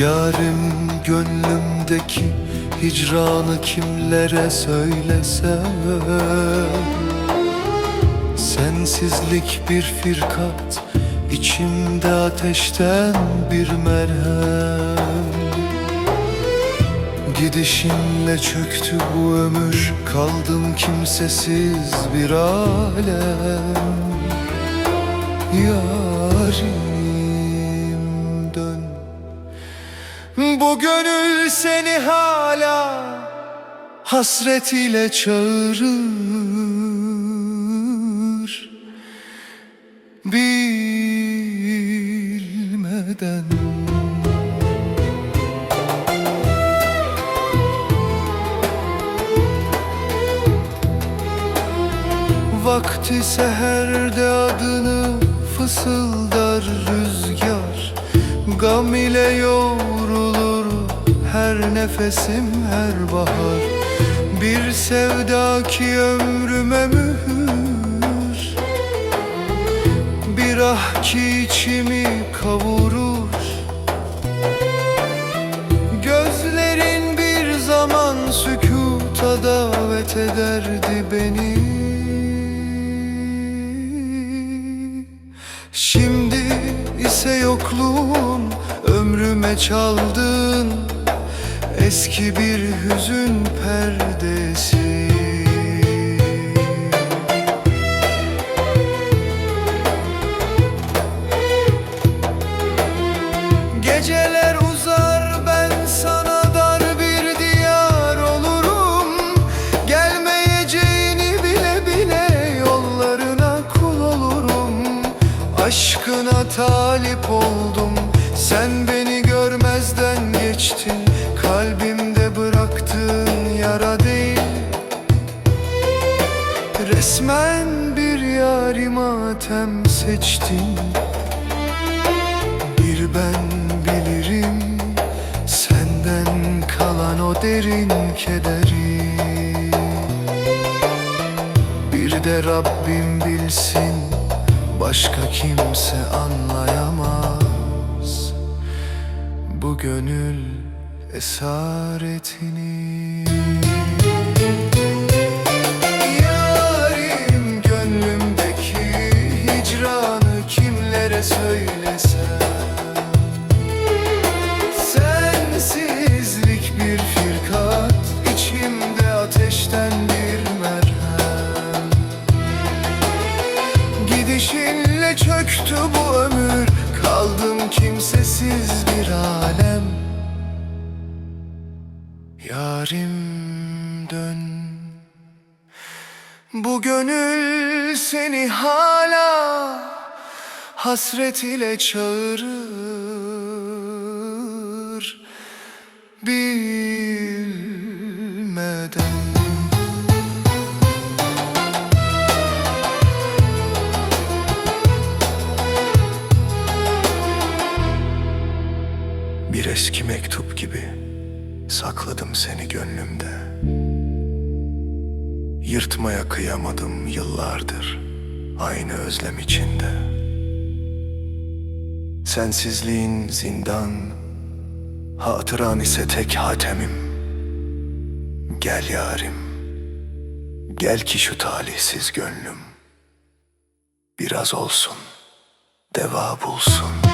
Yarim gönlümdeki hicranı kimlere söylesem Sensizlik bir firkat içimde ateşten bir merhem. Gidişinle çöktü bu ömür Kaldım kimsesiz bir alem. Yarim Bu gönül seni hala Hasret ile çağırır. Bilmeden. Vakti seherde adını fısıldar rüzgar. Gam ile yoğrulur her nefesim her bahar. Bir sevda ki ömrüme mühür. Bir ah ki içimi kavurur. Gözlerin bir zaman sükuta davet ederdi beni. Şimdi ise yokluğun ömrüme çaldın Eski bir hüzün perdesi. Geceler uzar ben sana dar bir diyar olurum. Gelmeyeceğini bile bile yollarına kul olurum. Aşkına talip oldum sen beni görmezden geçtin Resmen bir yari matem seçtin. Bir ben bilirim Senden kalan o derin kederi. Bir de Rabbim bilsin Başka kimse anlayamaz. Bu gönül esaretini söylesem. Sensizlik bir firkat içimde ateşten bir merhem. Gidişinle çöktü bu ömür kaldım kimsesiz bir alem. Yarim dön. Bu gönül seni hala hasret ile çağırır bilmeden. Bir eski mektup gibi sakladım seni gönlümde. Yırtmaya kıyamadım yıllardır aynı özlem içinde. Sensizliğin zindan, hatıran ise tek hatemim. Gel yarim, gel ki şu talihsiz gönlüm biraz olsun, deva bulsun.